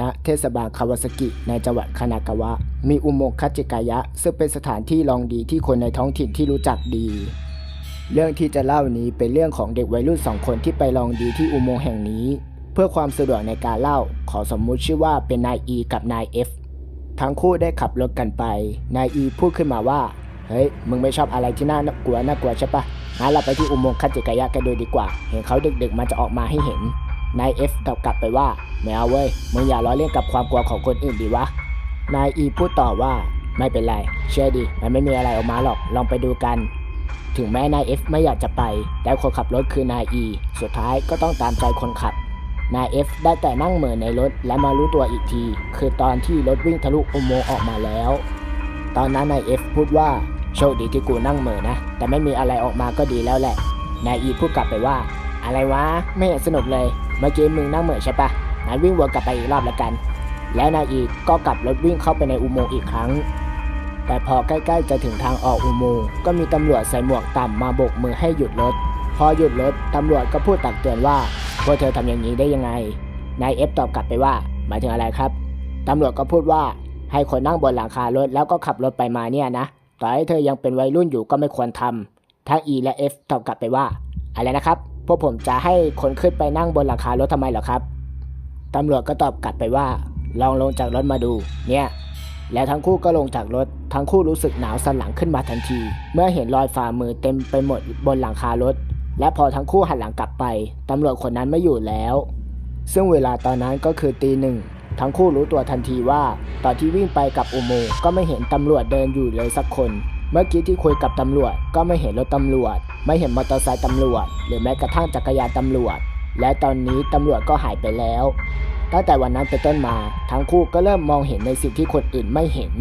ณเทศบาลคาวาซากิในจังหวัดคานากาวะ มีอุโมงค์คัจิกายะ ซึ่งเป็นสถานที่ลองดีที่คนในท้องถิ่นที่รู้จักดี เรื่องที่จะเล่านี้เป็นเรื่องของเด็กวัยรุ่นสองคนที่ไปลองดีที่อุโมงค์แห่งนี้ เพื่อความสะดวกในการเล่า ขอสมมุติชื่อว่าเป็นนายอีกับนายเอฟทั้งคู่ได้ขับรถกันไป นายอีพูดขึ้นมาว่า เฮ้ย มึงไม่ชอบอะไรที่น่ากลัวน่ากลัวใช่ปะงั้นเราไปที่อุโมงค์คัจิกายะกันดูดีกว่า เห็นเขาดึกๆมันจะออกมาให้เห็น นายเอฟตอบกลับไปว่าไม่เอาเว้ยมึงอย่าล้อเล่นกับความกลัวของคนอื่นดีวะ นายอีพูดต่อว่าไม่เป็นไร เชื่อดิมันไม่มีอะไรออกมาหรอกลองไปดูกัน ถึงแม้นายเอฟไม่อยากจะไป แต่คนขับรถคือนายอีสุดท้ายก็ต้องตามใจคนขับนายเอฟได้แต่นั่งเหม่อในรถและมารู้ตัวอีกที คือตอนที่รถวิ่งทะลุอุโมงค์ออกมาแล้ว ตอนนั้นนายเอฟพูดว่าโชคดีที่กูนั่งเหม่อนะ แต่ไม่มีอะไรออกมาก็ดีแล้วแหละนายอีพูดกลับไปว่า อะไรวะไม่สนุกเลย เมื่อกี้มึงนั่งเหม่อใช่ปะงั้นวิ่งวนกลับไปอีกรอบและกัน แล้วนายอีก็กลับรถวิ่งเข้าไปในอุโมงค์อีกครั้ง แต่พอใกล้ๆจะถึงทางออกอุโมงค์ก็มีตำรวจใส่หมวกต่ำมาโบกมือให้หยุดรถ พอหยุดรถตำรวจก็พูดตักเตือนว่าพวกเธอทำอย่างนี้ได้ยังไง นายเอฟตอบกลับไปว่าหมายถึงอะไรครับ ตำรวจก็พูดว่าให้คนนั่งบนหลังคารถแล้วก็ขับรถไปมาเนี่ยนะ ต่อให้เธอยังเป็นวัยรุ่นอยู่ก็ไม่ควรทำทั้ง E และ F ตอบกลับไปว่า อะไรนะครับ พวกผมจะให้คนขึ้นไปนั่งบนหลังคารถทำไมเหรอครับ ตำรวจก็ตอบกลับไปว่า ลองลงจากรถมาดู เนี่ย แล้วทั้งคู่ก็ลงจากรถ ทั้งคู่รู้สึกหนาวสันหลังขึ้นมาทันที เมื่อเห็นรอยฝ่ามือเต็มไปหมดบนหลังคารถ และพอทั้งคู่หันหลังกลับไป ตำรวจคนนั้นไม่อยู่แล้ว ซึ่งเวลาตอนนั้นก็คือตีหนึ่งทั้งคู่รู้ตัวทันทีว่า ตอนที่วิ่งไปกับอุโมงก็ไม่เห็นตำรวจเดินอยู่เลยสักคน เมื่อกี้ที่คุยกับตำรวจก็ไม่เห็นรถตำรวจ ไม่เห็นมอเตอร์ไซค์ตำรวจ หรือแม้กระทั่งจักรยานตำรวจ และตอนนี้ตำรวจก็หายไปแล้ว ตั้งแต่วันนั้นเป็นต้นมา ทั้งคู่ก็เริ่มมองเห็นในสิ่งที่คนอื่นไม่เห็น